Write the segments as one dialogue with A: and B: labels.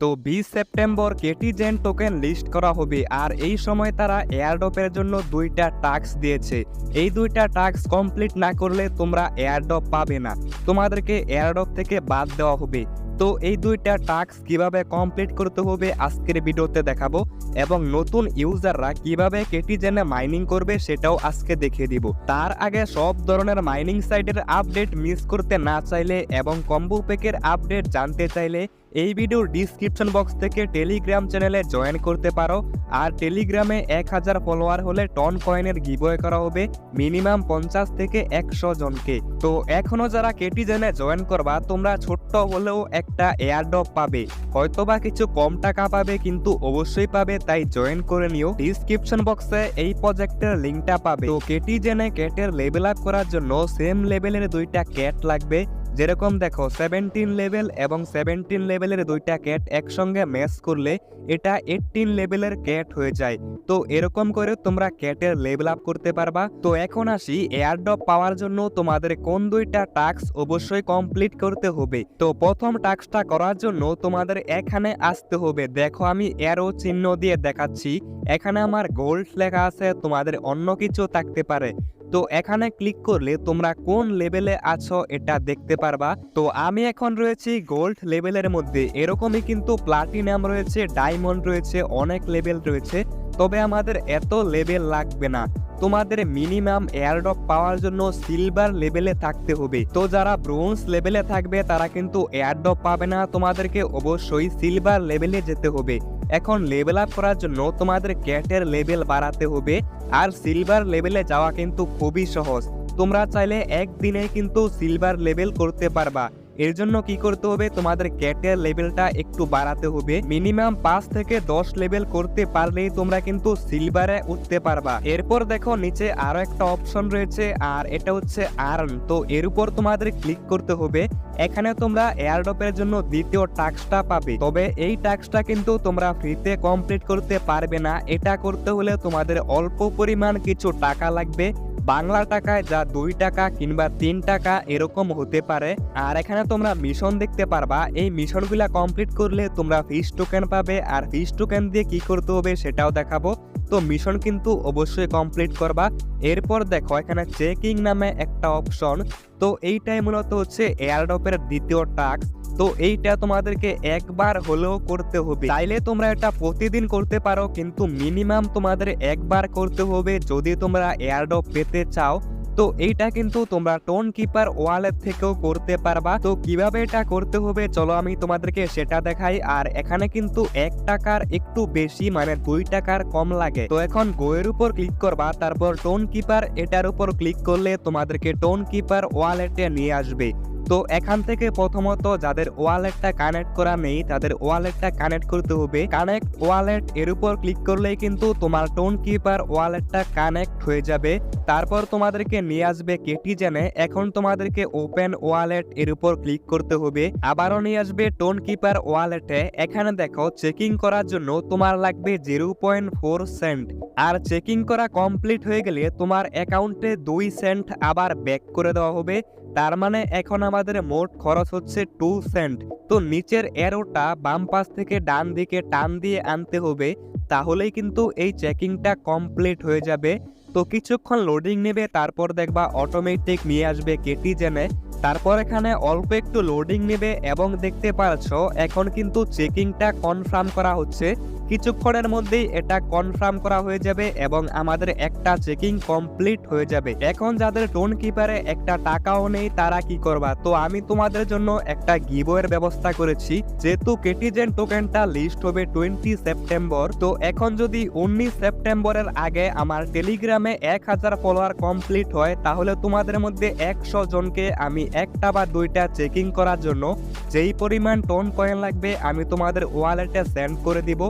A: তো বিশ September কেটিজেন token list করা হবে আর এই সময় তারা এয়ারড্রপের জন্য দুইটা টাস্ক দিয়েছে। এই দুইটা টাস্ক কমপ্লিট না করলে তোমরা এয়ারড্রপ পাবে না। তোমাদেরকে এয়ারড্রপ থেকে বাদ দেওয়া হবে। তো এই দুইটা টাস্ক কীভাবে কমপ্লিট করতে হবে আজকের ভিডিওতে দেখাবো এবং নতুন ইউজাররা কীভাবে কেটিজেনে মাইনিং করবে সেটাও আজকে দেখিয়ে দিব। তার আগে সব ধরনের মাইনিং সাইটের আপডেট মিস করতে না চাইলে এবং কম্বো প্যাকের আপডেট জানতে চাইলে এই ভিডিওর ডিসক্রিপশন বক্স থেকে টেলিগ্রাম চ্যানেলে জয়েন করতে পারো। আর টেলিগ্রামে এক হাজার ফলোয়ার হলে টন কয়েনের গিভওয়ে করা হবে মিনিমাম পঞ্চাশ থেকে একশো জনকে। তো এখনও যারা কেটিজেনে জয়েন করবা, তোমরা ছোট্ট হলেও একটা এয়ারড্রপ পাবে। হয়তোবা কিছু কম টাকা পাবে, কিন্তু অবশ্যই পাবে, তাই জয়েন করে নিও। ডিসক্রিপশন বক্সে এই প্রজেক্টের লিঙ্কটা পাবে। তো কেটিজেনে ক্যাটের লেভেল আপ করার জন্য সেম লেভেলের দুইটা ক্যাট লাগবে। যেরকম দেখো সেভেন্টিন লেভেল এবং সেভেন্টিন লেভেলের দুইটা ক্যাট একসঙ্গে ম্যাচ করলে এটা এইটিন লেভেলের ক্যাট হয়ে যায়। তো এরকম করে তোমরা ক্যাটের লেভেল আপ করতে পারবা। তো এখন আসি এয়ারড্রপ পাওয়ার জন্য তোমাদের কোন দুইটা টাস্ক অবশ্যই কমপ্লিট করতে হবে। তো প্রথম টাস্কটা করার জন্য তোমাদের এখানে আসতে হবে। দেখো, আমি অ্যারো চিহ্ন দিয়ে দেখাচ্ছি। এখানে আমার গোল্ড লেখা আছে, তোমাদের অন্য কিছু থাকতে পারে। তো এখানে ক্লিক করলে তোমরা কোন লেভেলে আছো এটা দেখতে পারবা। তো আমি এখন রয়েছি গোল্ড লেভেলের মধ্যে। এরকমই কিন্তু প্লাটিনাম রয়েছে ডায়মন্ড রয়েছে, অনেক লেভেল রয়েছে। তবে আমাদের এত লেভেল লাগবে না। তোমাদের মিনিমাম এয়ারড্রপ পাওয়ার জন্য সিলভার লেভেলে থাকতে হবে। তো যারা ব্রোঞ্জ লেভেলে থাকবে তারা কিন্তু এয়ারড্রপ পাবে না। তোমাদেরকে অবশ্যই সিলভার লেভেলে যেতে হবে। এখন লেভেল আপ করার জন্য তোমাদের ক্যাটের লেভেল বাড়াতে হবে, আর সিলভার লেভেলে যাওয়া কিন্তু খুবই সহজ। তোমরা চাইলে একদিনে কিন্তু সিলভার লেভেল করতে পারবা। এর জন্য কি করতে হবে? তোমাদের ক্যাটের লেভেলটা একটু বাড়াতে হবে। মিনিমাম পাঁচ থেকে দশ লেভেল করতে পারলেই তোমরা কিন্তু সিলভারে উঠতে পারবা। এরপর দেখো, নিচে আরও একটা অপশন রয়েছে, আর এটা হচ্ছে আর্ন। তো এর উপর তোমাদের ক্লিক করতে হবে। এখানে তোমরা এয়ারড্রপের জন্য দ্বিতীয় টাস্কটা পাবে। তবে এই টাস্কটা কিন্তু তোমরা ফ্রিতে কমপ্লিট করতে পারবে না। এটা করতে হলে তোমাদের অল্প পরিমাণ কিছু টাকা লাগবে। বাংলা টাকায় যা দুই টাকা কিংবা তিন টাকা এরকম হতে পারে। আর এখানে তোমরা মিশন দেখতে পারবা। এই মিশনগুলা কমপ্লিট করলে তোমরা ফিস টোকেন পাবে। আর ফিস টোকেন দিয়ে কি করতে হবে সেটাও দেখাবো। তো মিশন কিন্তু অবশ্যই কমপ্লিট করবা। এরপর দেখো, এখানে চেকিং নামে একটা অপশন তো এইটাই মূলত হচ্ছে এয়ারড্রপের দ্বিতীয় টাস্ক তো এইটা তোমাদেরকে একবার হলেও করতে হবে। চাইলে তোমরা এটা প্রতিদিন করতে পারো, কিন্তু মিনিমাম তোমাদের একবার করতে হবে। যদি তোমরা এয়ারড্রপ পেতে চাও তো এইটা কিন্তু তোমরা টোন কিপার ওয়ালেট থেকেও করতে পারবা। তো কীভাবে এটা করতে হবে? চলো আমি তোমাদেরকে সেটা দেখাই। আর এখানে কিন্তু এক টাকার একটু বেশি মানে দুই টাকার কম লাগে। তো এখন গোয়ের উপর ক্লিক করবা, তারপর টোন কিপার এটার উপর ক্লিক করলে তোমাদেরকে টোন কিপার ওয়ালেটে নিয়ে আসবে। তো এখান থেকে প্রথমত যাদের ওয়ালেটটা কানেক্ট করা নেই, তাদের ওয়ালেটটা কানেক্ট করতে হবে। কানেক্ট ওয়ালেট এর উপর ক্লিক করলেই কিন্তু তোমার টোন কিপার ওয়ালেটটা কানেক্ট হয়ে যাবে। তারপর তোমাদেরকে নিয়ে আসবে কেটি কেটিজেনে এখন তোমাদেরকে ওপেন ওয়ালেট এর উপর ক্লিক করতে হবে। আবারও নিয়ে আসবে টোন কিপার ওয়ালেটে এখানে দেখো চেকিং করার জন্য তোমার লাগবে জিরো পয়েন্ট ফোর সেন্ট আর চেকিং করা কমপ্লিট হয়ে গেলে তোমার অ্যাকাউন্টে দুই সেন্ট আবার ব্যাক করে দেওয়া হবে। তার মানে এখন আমাদের মোট খরচ হচ্ছে টু সেন্ট তো নিচের এরোটা বাম পাশ থেকে ডান দিকে টান দিয়ে আনতে হবে, তাহলেই কিন্তু এই চেকিংটা কমপ্লিট হয়ে যাবে। তো কিছুক্ষণ লোডিং নেবে, তারপর দেখবা অটোমেটিক নিয়ে আসবে কেটিজেনে তারপর এখানে অল্প একটু লোডিং নেবে এবং দেখতে পাচ্ছ এখন কিন্তু চেকিংটা কনফার্ম করা হচ্ছে। কিছুক্ষণের মধ্যেই এটা কনফার্ম করা হয়ে যাবে এবং আমাদের একটা চেকিং কমপ্লিট হয়ে যাবে। এখন যাদের টোন কিপারে একটা টাকাও নেই, তারা কি করবা? তো আমি তোমাদের জন্য একটা গিভওয়ের ব্যবস্থা করেছি। যেহেতু কেটিজেন টোকেনটা লিস্ট হবে টোয়েন্টি সেপ্টেম্বর তো এখন যদি উনিশ সেপ্টেম্বরের আগে আমার টেলিগ্রামে এক হাজার ফলোয়ার কমপ্লিট হয়, তাহলে তোমাদের মধ্যে একশো জনকে আমি একটা বা দুইটা চেকিং করার জন্য যেই পরিমাণ টোন কয়েন লাগবে, আমি তোমাদের ওয়ালেটে সেন্ড করে দিব।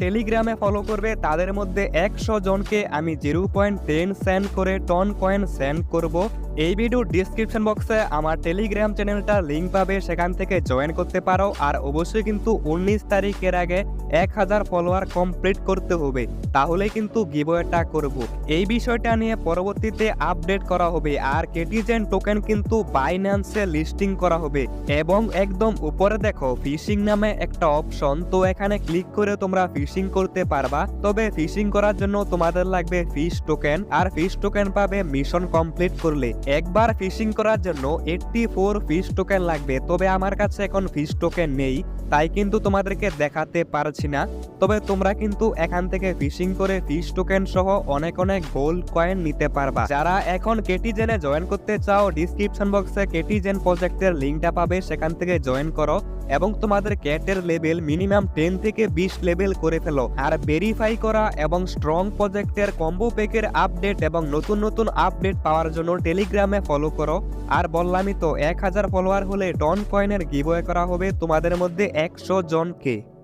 A: টেলিগ্রামে ফলো করবে, তাদের মধ্যে একশো জনকে আমি জিরো পয়েন্ট টেন সেন্ড করে টন কয়েন সেন্ড করব। এই ভিডিওর ডিসক্রিপশন বক্সে আমার টেলিগ্রাম চ্যানেলটার লিঙ্ক পাবে, সেখান থেকে জয়েন করতে পারো। আর অবশ্যই কিন্তু উনিশ তারিখের আগে এক হাজার ফলোয়ার কমপ্লিট করতে হবে। তাহলে কিন্তু গিভওয়েটা করব। এই বিষয়টা নিয়ে পরবর্তীতে আপডেট করা হবে। আর কেটিজেন টোকেন কিন্তু বাইন্যান্সে লিস্টিং করা হবে। এবং একদম উপরে দেখো ফিশিং নামে একটা অপশন তো এখানে ক্লিক করে তোমরা ফিশিং করতে পারবা। তবে ফিশিং করার জন্য তোমাদের লাগবে ফিশ টোকেন আর ফিশ টোকেন পাবে মিশন কমপ্লিট করলে। একবার ফিশিং করার জন্য এইটটি ফোর ফিশ টোকেন লাগবে, তবে আমার কাছে এখন ফিস টোকেন নেই, তাই কিন্তু তোমাদেরকে দেখাতে পারছি না। তবে তোমরা কিন্তু এখান থেকে ফিশিং করে ফিশ টোকেন সহ অনেক অনেক গোল্ড কয়েন নিতে পারবা। যারা এখন কেটিজেনে জয়েন করতে চাও, ডিসক্রিপশন বক্সে কেটিজেন প্রজেক্টের লিঙ্কটা পাবে, সেখান থেকে জয়েন করো। এবং তোমাদের ক্যাটের লেভেল মিনিমাম টেন থেকে বিশ লেভেল করে ফেলো। আর ভেরিফাই করা এবং স্ট্রং প্রজেক্টের কম্বো প্যাকের আপডেট এবং নতুন নতুন আপডেট পাওয়ার জন্য টেলিগ্রামে ফলো করো। আর বললামই তো, এক হাজার ফলোয়ার হলে ডন কয়েনের গিভওয়ে করা হবে তোমাদের মধ্যে একশো জনকে।